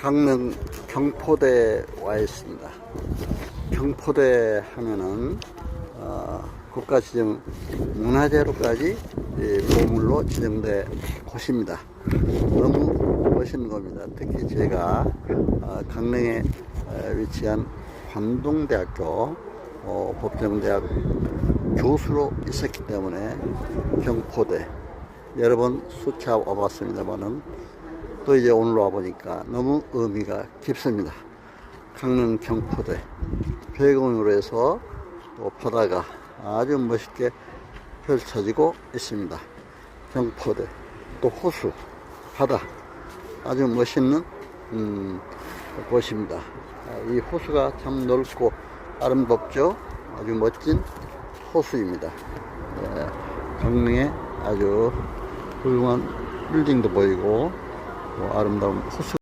강릉 경포대에 와 있습니다. 경포대 하면은 어, 국가지정 문화재로까지 이 보물로 지정된 곳입니다. 너무 멋있는 겁니다. 특히 제가 어, 강릉에 어, 위치한 관동대학교 어, 법정대학 교수로 있었기 때문에 경포대 여러 번 수차 와봤습니다만은 또 이제 오늘 와보니까 너무 의미가 깊습니다. 강릉 경포대 배경으로 해서 또 바다가 아주 멋있게 펼쳐지고 있습니다. 경포대 또 호수 바다 아주 멋있는 음, 곳입니다. 아, 이 호수가 참 넓고 아름답죠. 아주 멋진 호수입니다. 예, 강릉에 아주 훌륭한 빌딩도 보이고 또 아름다운 호수